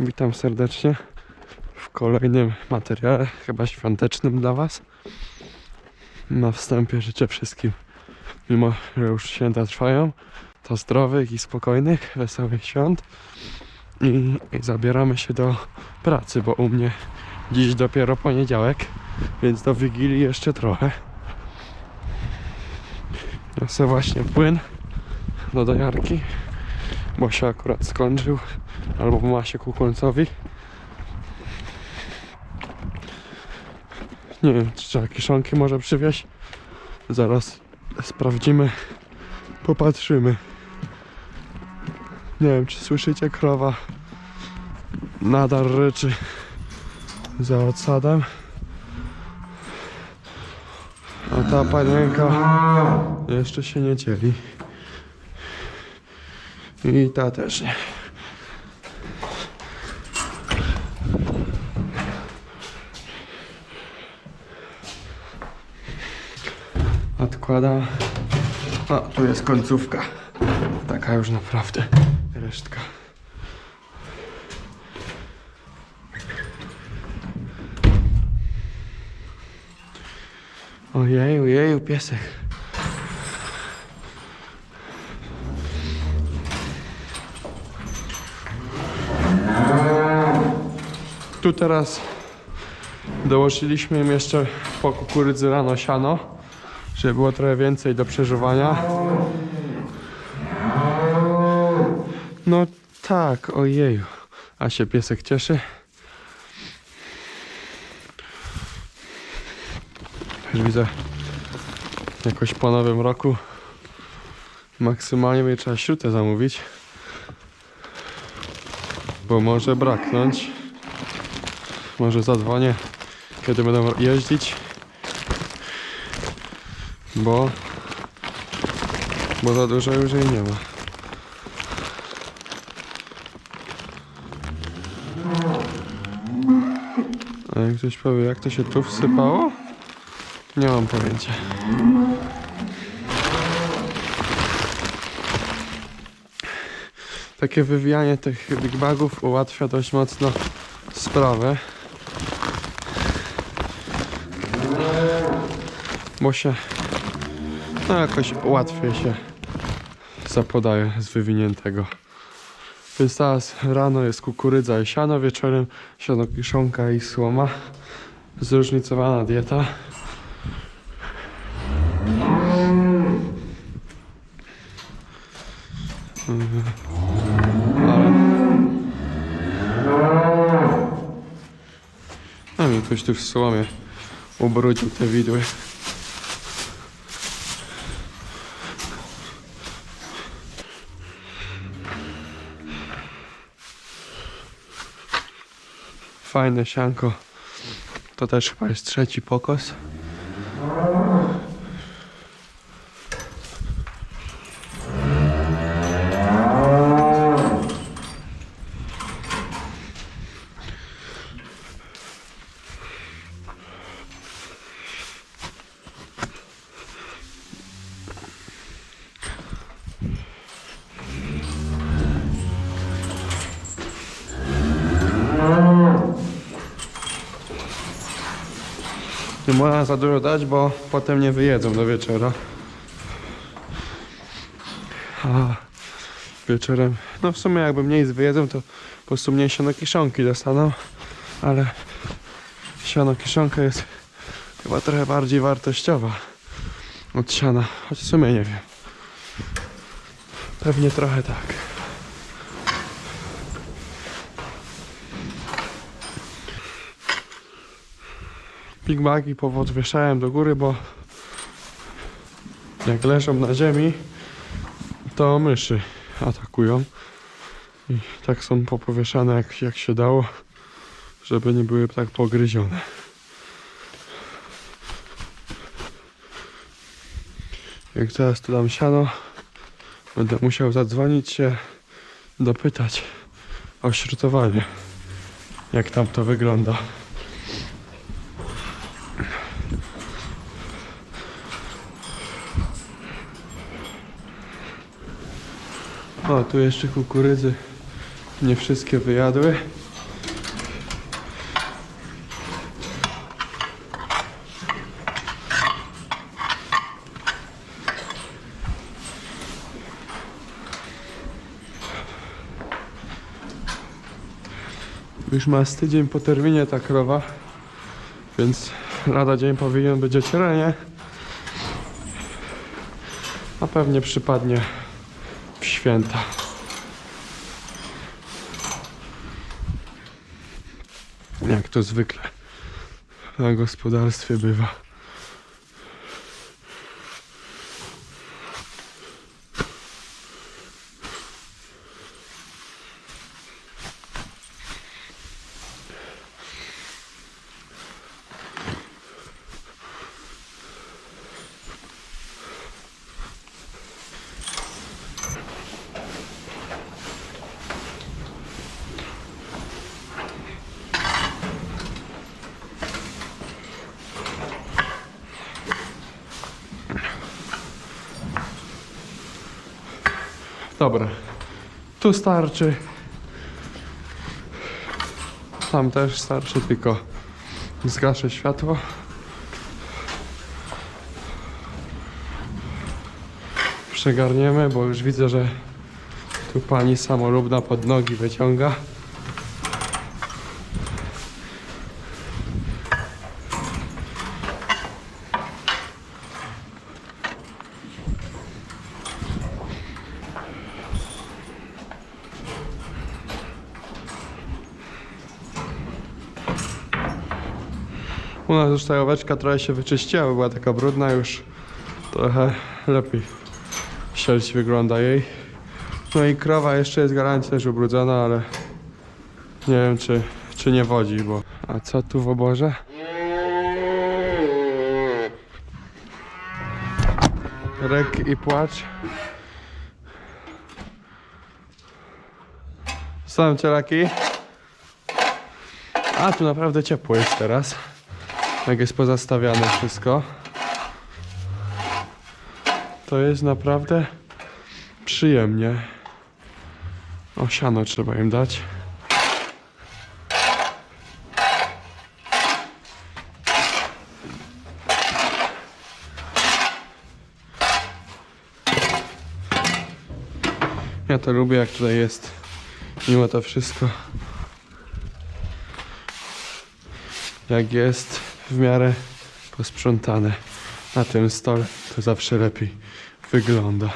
Witam serdecznie w kolejnym materiale, chyba świątecznym dla Was. Na wstępie życzę wszystkim, mimo że już święta trwają, to zdrowych i spokojnych, wesołych świąt. I, I zabieramy się do pracy, bo u mnie dziś dopiero poniedziałek, więc do Wigilii jeszcze trochę. Niosę właśnie płyn do dojarki, bo się akurat skończył, albo ma się ku końcowi. Nie wiem, czy trzeba kiszonki może przywieźć. Zaraz sprawdzimy, popatrzymy. Nie wiem, czy słyszycie krowa nadal ryczy za odsadem. A ta panienka jeszcze się nie cieli. I ta też nie. Odkładam. A, tu jest końcówka. Taka już naprawdę resztka. Ojeju, ojeju, piesek. Tu teraz dołożyliśmy im jeszcze po kukurydzy rano siano, żeby było trochę więcej do przeżuwania. No tak, ojeju. A się piesek cieszy. Już widzę jakoś po nowym roku maksymalnie będzie trzeba śrutę zamówić. Bo może braknąć. Może zadzwonię, kiedy będą jeździć. Bo bo za dużo już jej nie ma. A jak ktoś powie, jak to się tu wsypało? Nie mam pojęcia. Takie wywijanie tych big bagów ułatwia dość mocno sprawę. Bo się no jakoś łatwiej się zapodaje z wywiniętego. Więc teraz rano jest kukurydza i siano, wieczorem siano kiszonka i słoma. Zróżnicowana dieta. Mhm. Ale... A mi ktoś tu w słomie ubrudził te widły. Fajne sianko. To też chyba jest trzeci pokos. Nie można za dużo dać, bo potem nie wyjedzą do wieczora. A wieczorem, no w sumie jakby mniej wyjedzą, to po prostu mniej siano kiszonki dostaną, ale siano kiszonka jest chyba trochę bardziej wartościowa od siana, choć w sumie nie wiem. Pewnie trochę tak. Big Bagi powodwieszałem do góry, bo jak leżą na ziemi, to myszy atakują. I tak są popowieszane jak, jak się dało, żeby nie były tak pogryzione. Jak teraz tu dam siano, będę musiał zadzwonić się, dopytać o śrutowanie. Jak tam to wygląda. O, tu jeszcze kukurydzy Nie wszystkie wyjadły. Już ma z tydzień po terminie ta krowa, więc lada dzień powinien być ocieranie. A pewnie przypadnie święta. Jak to zwykle na gospodarstwie bywa. Dobra, tu starczy. Tam też starczy, tylko zgaszę światło. Przegarniemy, bo już widzę, że tu pani samolubna pod nogi wyciąga. U nas już ta oweczka trochę się wyczyściła, bo była taka brudna już trochę lepiej sieć wygląda jej. No i krowa jeszcze jest gwarancja też ubrudzona, ale nie wiem czy, czy nie wodzi, bo... A co tu w oborze? Rek i płacz. Są cielaki. A tu naprawdę ciepło jest teraz. Jak jest pozastawiane wszystko. To jest naprawdę przyjemnie. O, trzeba im dać. Ja to lubię, jak tutaj jest mimo to wszystko. Jak jest w miarę posprzątane na tym stole, to zawsze lepiej wygląda.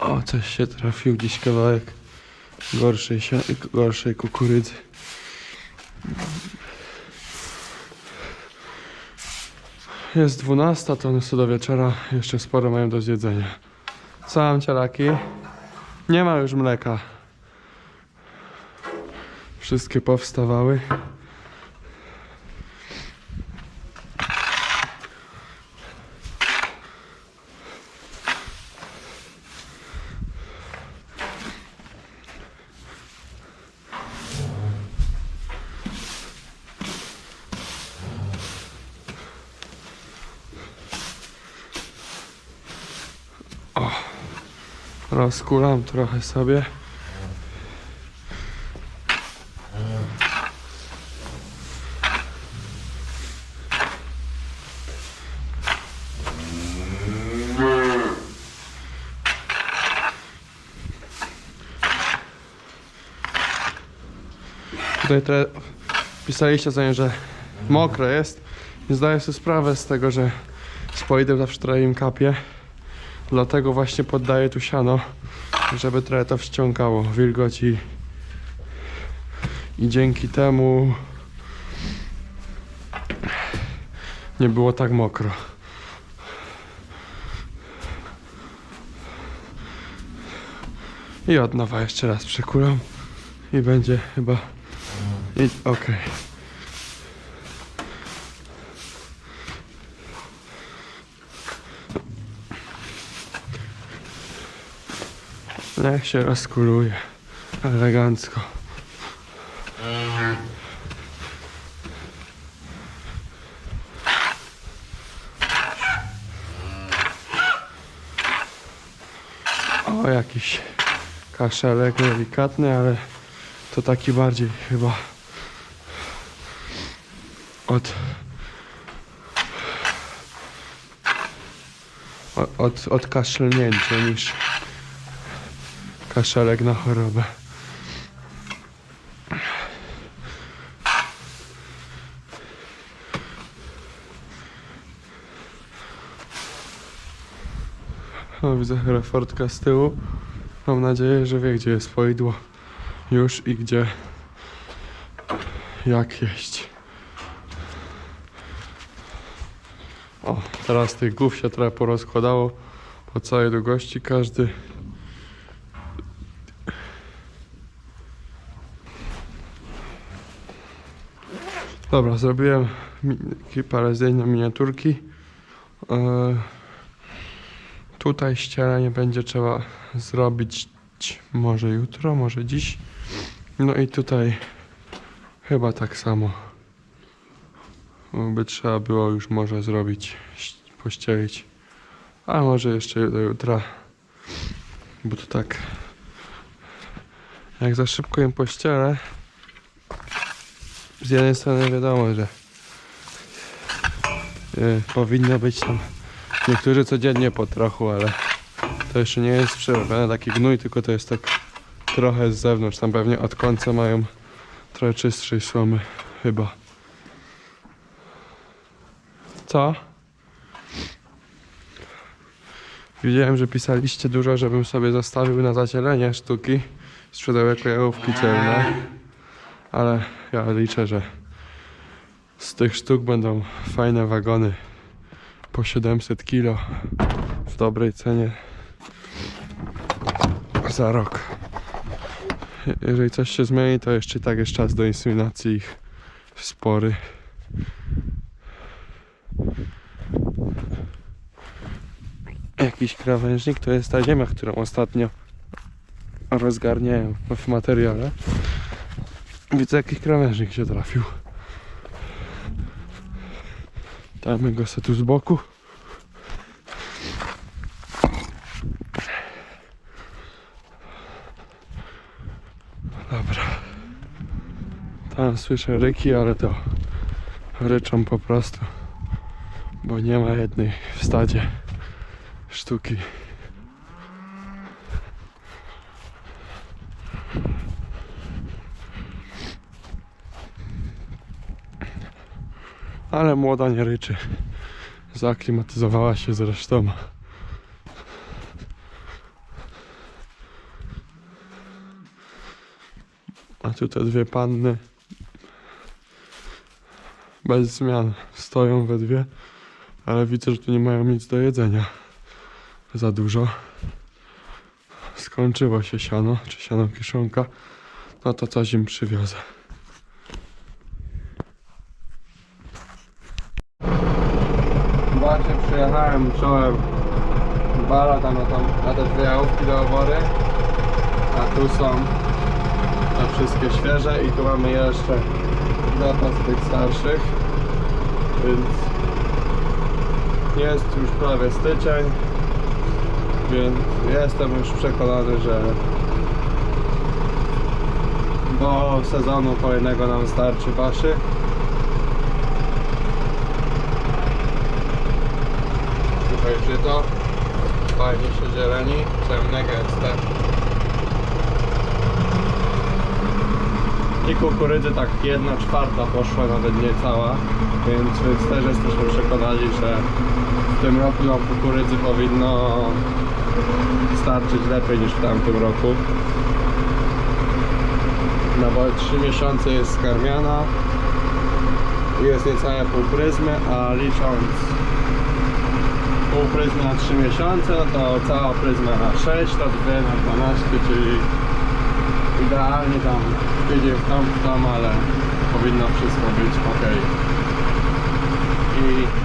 O, coś się trafił, gdzieś kawałek gorszej, gorszej kukurydzy. Jest 12, to one są do wieczora, jeszcze sporo mają do zjedzenia. Co mam cielaki? Nie ma już mleka. Wszystkie powstawały. O, rozkulam trochę sobie. Tutaj te, pisaliście sobie, że mokre jest. Nie zdaję sobie sprawę z tego, że spoidem zawsze trochę im kapie. Dlatego właśnie poddaję tu siano, żeby trochę to wściągało wilgoć i, i dzięki temu nie było tak mokro. I od nowa jeszcze raz przekulam i będzie chyba okej. Niech się rozkuluje elegancko. O, jakiś kaszelek delikatny, ale to taki bardziej chyba od od, od kaszlnięcia niż kaszelek na chorobę. O, widzę Herefordka z tyłu. Mam nadzieję, że wie gdzie jest poidło już i gdzie jak jeść. O, teraz tych głów się trochę porozkładało po całej długości każdy. Dobra, zrobiłem parę zdjęć na miniaturki. E, tutaj ścieranie będzie trzeba zrobić może jutro, może dziś. No i tutaj chyba tak samo. By trzeba było już może zrobić, pościelić. A może jeszcze do jutra. Bo to tak. Jak za szybko ją pościelę. Z jednej strony wiadomo, że y, powinno być tam niektórzy codziennie po trochu, ale to jeszcze nie jest przerobiony taki gnój, tylko to jest tak trochę z zewnątrz. Tam pewnie od końca mają trochę czystszej słomy chyba. Co? Widziałem, że pisaliście dużo, żebym sobie zostawił na zacielenie sztuki. Sprzedał jako jałówki celne. Ale ja liczę, że z tych sztuk będą fajne wagony po 700 kilo w dobrej cenie za rok. Je- Jeżeli coś się zmieni, to jeszcze i tak jest czas do inseminacji ich spory. Jakiś krawężnik to jest ta ziemia, którą ostatnio rozgarniają w materiale. Widzę jakiś krawężnik się trafił. Dajmy go se tu z boku. Dobra. Tam słyszę ryki, ale to ryczą po prostu. Bo nie ma jednej w stadzie sztuki. Ale młoda nie ryczy. Zaaklimatyzowała się zresztą. A tu te dwie panny bez zmian stoją we dwie, ale widzę, że tu nie mają nic do jedzenia. Za dużo. Skończyło się siano, czy siano kiszonka. No to coś im przywiozę. Właśnie przyjechałem czołem bala tam na, tam na te dwie jałówki do obory. A tu są te wszystkie świeże i tu mamy jeszcze zapas tych starszych. Więc jest już prawie styczeń. Więc jestem już przekonany, że do sezonu kolejnego nam starczy paszy. Tutaj żyto. Fajnie się zieleni. Ciemnego jest też. I kukurydzy tak jedna czwarta poszła, nawet nie cała. Więc, też jesteśmy przekonani, że tym roku nam kukurydzy powinno starczyć lepiej niż w tamtym roku. No bo 3 miesiące jest skarmiana. Jest niecałe pół pryzmy, a licząc pół pryzmy na 3 miesiące, no to cała pryzma na 6, to 2 na 12, czyli idealnie tam tydzień w tam, w tam, ale powinno wszystko być ok. I,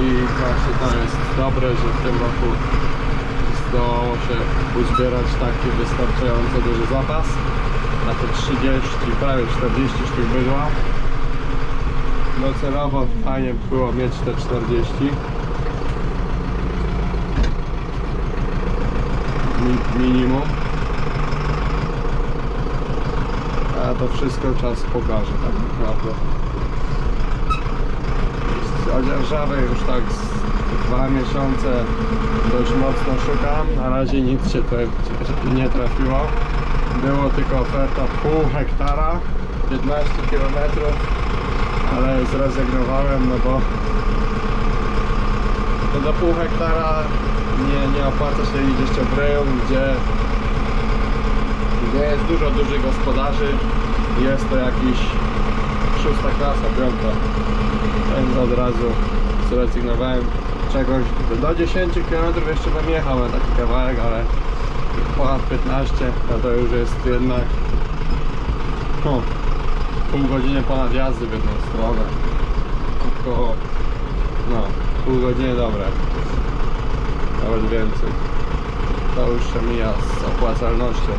I właśnie to jest dobre, że w tym roku zdołało się uzbierać taki wystarczająco duży zapas na te 30, prawie 40 sztuk bydła. Docelowo fajnie było mieć te 40. mi- minimum. A to wszystko czas pokaże tak naprawdę. Odzierżawy już tak dwa miesiące dość mocno szukam. Na razie nic się tutaj nie trafiło. Było tylko oferta pół hektara, 15 km, ale zrezygnowałem, no bo to do pół hektara nie, nie opłaca się iść jeszcze w rejon, gdzie, gdzie jest dużo dużych gospodarzy. Jest to jakiś szósta klasa, piąta. Więc od razu zrezygnowałem czegoś. Do 10 km jeszcze bym jechał na taki kawałek, ale ponad 15 no to już jest jednak no, pół godziny ponad jazdy w jedną stronę. Około no, pół godziny dobre. Nawet więcej. To już się mija z opłacalnością.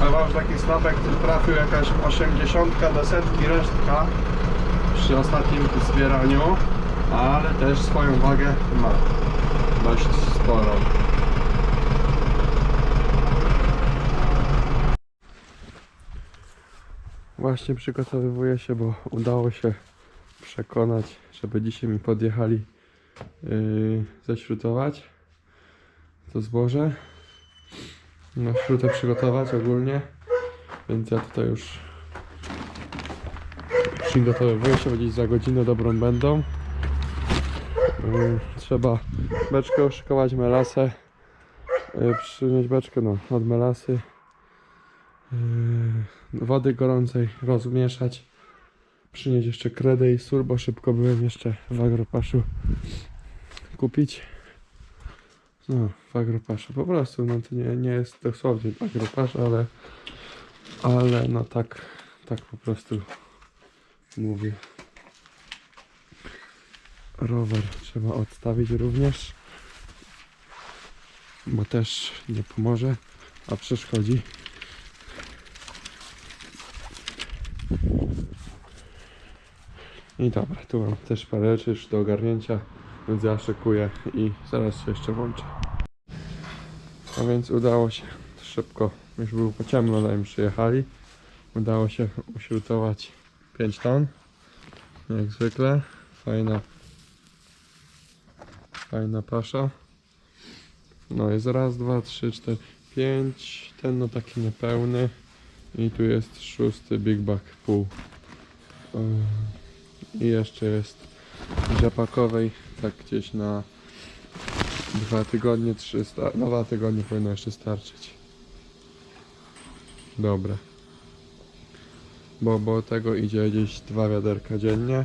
Ale mam już taki snapek, który trafił jakaś 80 do setki resztka przy ostatnim zbieraniu, ale też swoją wagę ma dość sporą. Właśnie przygotowywuję się, bo udało się przekonać, żeby dzisiaj mi podjechali yy, ześrutować to zboże. Na śrutę przygotować ogólnie, więc ja tutaj już przygotowuję się, gdzieś za godzinę dobrą będą. Yy, Trzeba beczkę uszykować, melasę, yy, przynieść beczkę no, od melasy, yy, wody gorącej rozmieszać, przynieść jeszcze kredę i sól, bo szybko byłem jeszcze w agropaszu kupić. No, w agropaszu po prostu, no to nie, nie jest dosłownie agropasz, ale ale no tak, tak po prostu mówię. Rower trzeba odstawić również, bo też nie pomoże, a przeszkodzi. I dobra, tu mam też parę rzeczy już do ogarnięcia, więc ja szykuję i zaraz się jeszcze włączę. A więc udało się szybko, już było po ciemno, zanim przyjechali. Udało się uśrutować 5 ton. Jak zwykle. Fajna fajna pasza. No jest raz, dwa, trzy, cztery, pięć. Ten no taki niepełny. I tu jest szósty Big Bag pół. I jeszcze jest rzepakowej, tak gdzieś na dwa tygodnie, trzy, no dwa tygodnie powinno jeszcze starczyć. Dobra. Bo, bo tego idzie gdzieś dwa wiaderka dziennie.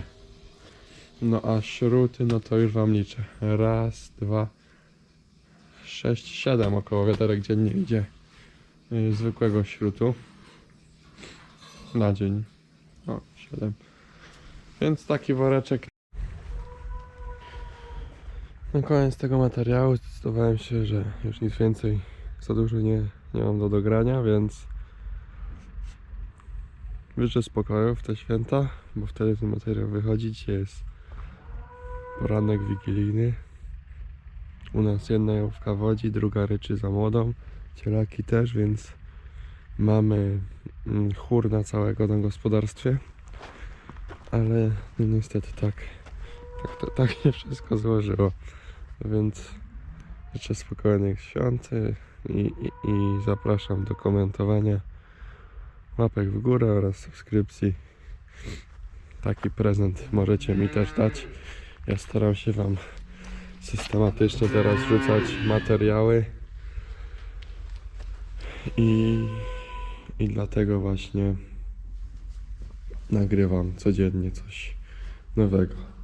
No a śruty, no to już wam liczę. Raz, dwa, sześć, siedem około wiaderek dziennie idzie y, zwykłego śrutu. Na dzień. O, siedem. Więc taki woreczek. Na koniec tego materiału zdecydowałem się, że już nic więcej za dużo nie, nie mam do dogrania, więc życzę spokoju w te święta, bo wtedy ten materiał wychodzi. Dzisiaj jest poranek wigilijny. U nas jedna jałówka wodzi, druga ryczy za młodą, cielaki też, więc mamy mm, chór na całego na gospodarstwie. Ale no niestety tak, tak, to, tak się wszystko złożyło. Więc życzę spokojnych świąt i, i, i zapraszam do komentowania łapek w górę oraz subskrypcji. Taki prezent możecie mi też dać. Ja staram się Wam systematycznie teraz rzucać materiały i, i dlatego właśnie nagrywam codziennie coś nowego.